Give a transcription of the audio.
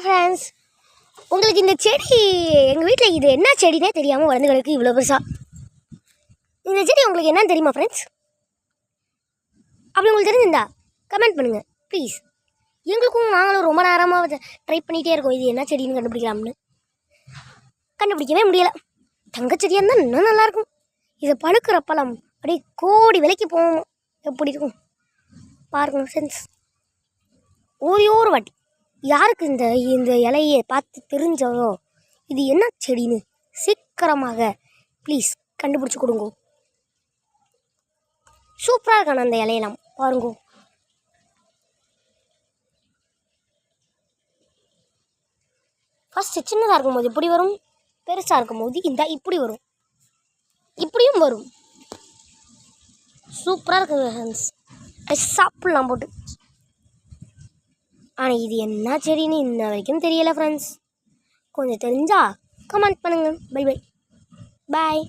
Hi friends உங்களுக்கு இந்த செடி எங்கள் வீட்டில் இது என்ன செடினே தெரியாமல் வளர்ந்து கிடக்கு இவ்வளோ பெருசாக இந்த செடி உங்களுக்கு என்னன்னு தெரியுமா ஃப்ரெண்ட்ஸ் அப்படி உங்களுக்கு தெரிஞ்சிருந்தா கமெண்ட் பண்ணுங்கள் ப்ளீஸ் எங்களுக்கும் நாங்களும் ரொம்ப நேரமாக ட்ரை பண்ணிகிட்டே இருக்கோம். இது என்ன செடின்னு கண்டுபிடிக்கலாம்னு. கண்டுபிடிக்கவே முடியலை. தங்கச்செடியாக இருந்தால் இன்னும் நல்லாயிருக்கும் இதை பழுக்கிற பழம் அப்படியே கோடி விலைக்கு போகும். எப்படி இருக்கும்? பாருங்க ஃப்ரெண்ட்ஸ் ஒரே ஒரு வாட்டி. யாருக்கு இந்த இந்த இலையை பார்த்து தெரிஞ்சதோ இது என்ன செடின்னு சீக்கிரமாக ப்ளீஸ் கண்டுபிடிச்சி கொடுங்க. சூப்பராக இருக்கான அந்த இலையெல்லாம் பாருங்க. ஃபஸ்ட்டு சின்னதாக இருக்கும்போது இப்படி வரும் பெருசாக இருக்கும்போது இந்த இப்படி வரும். இப்படியும் வரும். சூப்பராக இருக்குது ஃப்ரெண்ட்ஸ் சாப்பிட்லாம் போட்டு. ஆனால் இது என்ன செடின்னு இன்ன வரைக்கும் தெரியலை ஃப்ரெண்ட்ஸ் கொஞ்சம் தெரிஞ்சா கமெண்ட் பண்ணுங்கள் பை பை பாய்